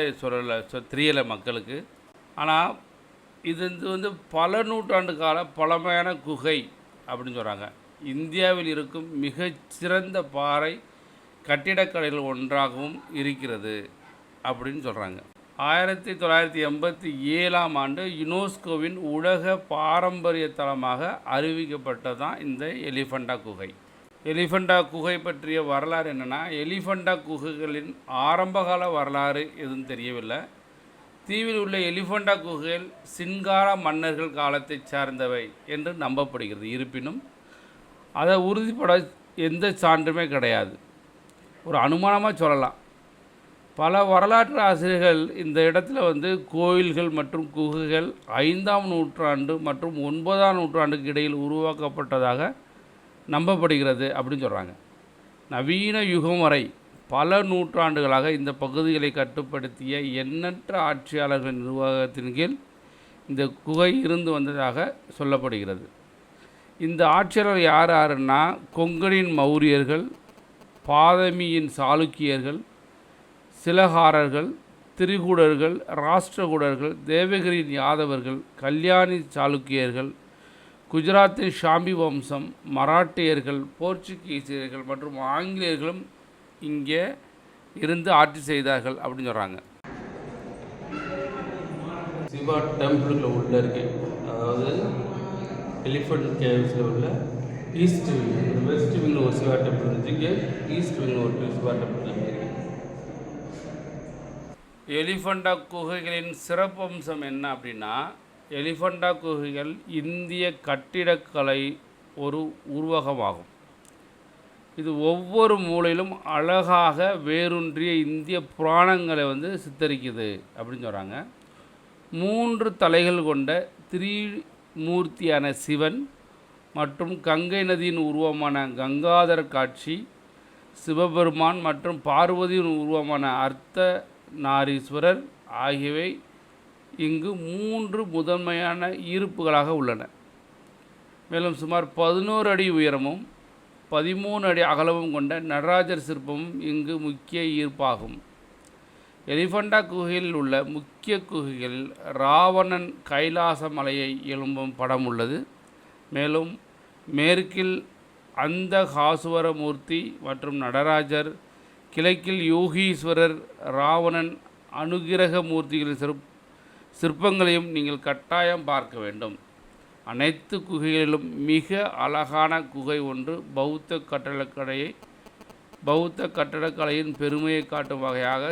சொல்லலை சொ தெரியலை மக்களுக்கு. ஆனால் இது வந்து பல நூற்றாண்டு கால பழமையான குகை அப்படின்னு சொல்கிறாங்க இந்தியாவில் இருக்கும் மிகச்சிறந்த பாறை கட்டிடக்கலைகள் ஒன்றாகவும் இருக்கிறது அப்படின்னு சொல்கிறாங்க ஆயிரத்தி தொள்ளாயிரத்தி எண்பத்தி ஏழாம் ஆண்டு யுனெஸ்கோவின் உலக பாரம்பரிய தலமாக அறிவிக்கப்பட்டதான் இந்த எலிஃபண்டா குகை. எலிஃபண்டா குகை பற்றிய வரலாறு என்னென்னா எலிஃபண்டா குகைகளின் ஆரம்பகால வரலாறு எதுவும் தெரியவில்லை. தீவில் உள்ள எலிஃபண்டா குகைகள் சின்கார மன்னர்கள் காலத்தைச் சார்ந்தவை என்று நம்பப்படுகிறது. இருப்பினும் அதை உறுதிப்பட எந்த சான்றுமே கிடையாது. ஒரு அனுமானமாக சொல்லலாம். பல வரலாற்று ஆசிரியர்கள் இந்த இடத்துல வந்து கோயில்கள் மற்றும் குகைகள் ஐந்தாம் நூற்றாண்டு மற்றும் ஒன்பதாம் நூற்றாண்டுக்கு இடையில் உருவாக்கப்பட்டதாக நம்பப்படுகிறது அப்படின்னு சொல்கிறாங்க நவீன யுகம் வரை பல நூற்றாண்டுகளாக இந்த பகுதிகளை கட்டுப்படுத்திய எண்ணற்ற ஆட்சியாளர்கள் நிர்வாகத்தின் கீழ் இந்த குகை இருந்து வந்ததாக சொல்லப்படுகிறது. இந்த ஆட்சியாளர் யார் யாருன்னா கொங்கனின் மௌரியர்கள் பாதமியின் சாளுக்கியர்கள் சிலகாரர்கள் திரிகூடர்கள் ராஷ்டிரகூடர்கள் தேவகிரியின் யாதவர்கள் கல்யாணி சாளுக்கியர்கள் குஜராத்தின் ஷாம்பி வம்சம் மராட்டியர்கள் போர்ச்சுகீசியர்கள் மற்றும் ஆங்கிலேயர்களும் இங்கே இருந்து ஆட்சி செய்தார்கள் அப்படின்னு சொல்கிறாங்க சிவா டெம்பிளுக்குள்ள உள்ள இருக்கு. அதாவது எலிஃபண்ட் கேவ்ஸில் உள்ள ஈஸ்ட் விங் வெஸ்ட் விங்கில் ஒரு சிவா டெம்பிள் இருந்துச்சு இங்கே ஈஸ்ட் விங்கில் ஒரு சிவா டெம்பிள் இருக்கு. எலிஃபண்டா குகைகளின் சிறப்பம்சம் என்ன அப்படின்னா எலிஃபண்டா குகைகள் இந்திய கட்டிடக்கலை ஒரு உருவகமாகும். இது ஒவ்வொரு மூலையிலும் அழகாக வேரூன்றிய இந்திய புராணங்களை வந்து சித்தரிக்குது அப்படின்னு சொல்கிறாங்க மூன்று தலைகள் கொண்ட திரிமூர்த்தியான சிவன் மற்றும் கங்கை நதியின் உருவமான கங்காதர காட்சி சிவபெருமான் மற்றும் பார்வதியின் உருவமான அர்த்த நாரீஸ்வரர் ஆகியவை இங்கு மூன்று முதன்மையான ஈர்ப்புகளாக உள்ளன. மேலும் சுமார் பதினோரு அடி உயரமும் பதிமூணு அடி அகலமும் கொண்ட நடராஜர் சிற்பமும் இங்கு முக்கிய ஈர்ப்பாகும். எலிஃபண்டா குகையில் உள்ள முக்கிய குகைகளில் ராவணன் கைலாச மலையை எழும்பும் படம் உள்ளது. மேலும் மேற்கில் அந்த காசுவரமூர்த்தி மற்றும் நடராஜர் கிழக்கில் யோகீஸ்வரர் ராவணன் அனுகிரக மூர்த்திகளின் சிறப்பு சிற்பங்களையும் நீங்கள் கட்டாயம் பார்க்க வேண்டும். அனைத்து குகைகளிலும் மிக அழகான குகை ஒன்று பௌத்த கட்டடக்கலையை பௌத்த கட்டடக்கலையின் பெருமையை காட்டும் வகையாக